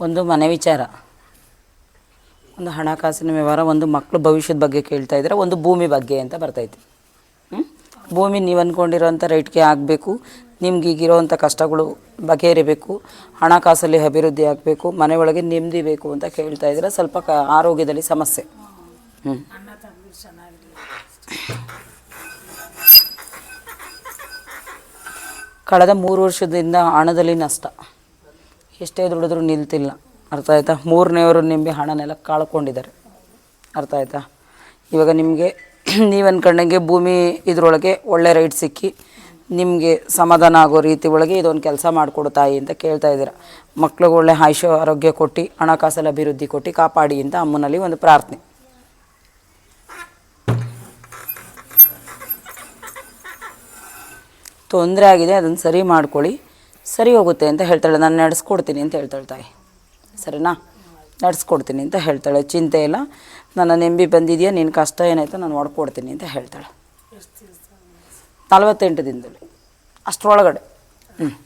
ಒಂದು ಮನೆ ವಿಚಾರ. ಒಂದು ಹಣಕಾಸಿನ ವ್ಯವಹಾರ, ಒಂದು ಮಕ್ಕಳು ಭವಿಷ್ಯದ ಬಗ್ಗೆ ಕೇಳ್ತಾ ಇದ್ದಾರೆ, ಒಂದು ಭೂಮಿ ಬಗ್ಗೆ ಅಂತ ಬರ್ತೈತೆ ಹ್ಞೂ ಭೂಮಿ ನೀವು ಅಂದ್ಕೊಂಡಿರೋಂಥ ರೇಟ್ಗೆ ಆಗಬೇಕು, ನಿಮ್ಗೆ ಕಷ್ಟಗಳು ಬಗೆಹರಿಬೇಕು, ಹಣಕಾಸಲ್ಲಿ ಅಭಿವೃದ್ಧಿ ಆಗಬೇಕು, ಮನೆಯೊಳಗೆ ನೆಮ್ಮದಿ ಬೇಕು ಅಂತ ಕೇಳ್ತಾ ಇದ್ರೆ ಸ್ವಲ್ಪ ಕ, ಆರೋಗ್ಯದಲ್ಲಿ ಸಮಸ್ಯೆ. ಹ್ಞೂ ಕಳೆದ ಮೂರು ವರ್ಷದಿಂದ ಹಣದಲ್ಲಿ ನಷ್ಟ. ಎಷ್ಟೇ ದುಡಿದ್ರೂ ನಿಲ್ತಿಲ್ಲ. ಅರ್ಥ ಆಯ್ತಾ? ಮೂರನೇವರು ನಿಂಬೆ ಹಣನೆಲ್ಲ ಕಳ್ಕೊಂಡಿದ್ದಾರೆ. ಅರ್ಥ ಆಯ್ತಾ? ಇವಾಗ ನಿಮಗೆ ನೀವು ಅನ್ಕೊಂಡಂಗೆ ಭೂಮಿ ಇದರೊಳಗೆ ಒಳ್ಳೆ ರೈಟ್ ಸಿಕ್ಕಿ ನಿಮಗೆ ಸಮಾಧಾನ ಆಗೋ ರೀತಿ ಒಳಗೆ ಇದೊಂದು ಕೆಲಸ ಮಾಡಿಕೊಡು ತಾಯಿ ಅಂತ ಕೇಳ್ತಾ ಇದ್ದೀರ. ಮಕ್ಳಿಗೆ ಒಳ್ಳೆ ಆಯುಷ್ಯ, ಆರೋಗ್ಯ ಕೊಟ್ಟು, ಹಣಕಾಸಲ್ಲಿ ಅಭಿವೃದ್ಧಿ ಕೊಟ್ಟು ಕಾಪಾಡಿ ಅಂತ ಅಮ್ಮನಲ್ಲಿ ಒಂದು ಪ್ರಾರ್ಥನೆ. ತೊಂದರೆ ಆಗಿದೆ, ಅದನ್ನು ಸರಿ ಮಾಡ್ಕೊಳ್ಳಿ. ಸರಿ ಹೋಗುತ್ತೆ ಅಂತ ಹೇಳ್ತಾಳೆ. ನಾನು ನಡೆಸ್ಕೊಡ್ತೀನಿ ಅಂತ ಹೇಳ್ತಾಳೆ ತಾಯಿ. ಸರಿನಾ? ನಡೆಸ್ಕೊಡ್ತೀನಿ ಅಂತ ಹೇಳ್ತಾಳೆ. ಚಿಂತೆ ಇಲ್ಲ. ನನ್ನ ನೆಂಬಿ ಬಂದಿದೆಯಾ? ನಿನ್ನ ಕಷ್ಟ ಏನಾಯ್ತು ನಾನು ಹೊಡ್ಕೊಡ್ತೀನಿ ಅಂತ ಹೇಳ್ತಾಳೆ. ನಲವತ್ತೆಂಟು ದಿನದಲ್ಲಿ. ಅಷ್ಟರೊಳಗಡೆ. ಹ್ಞೂ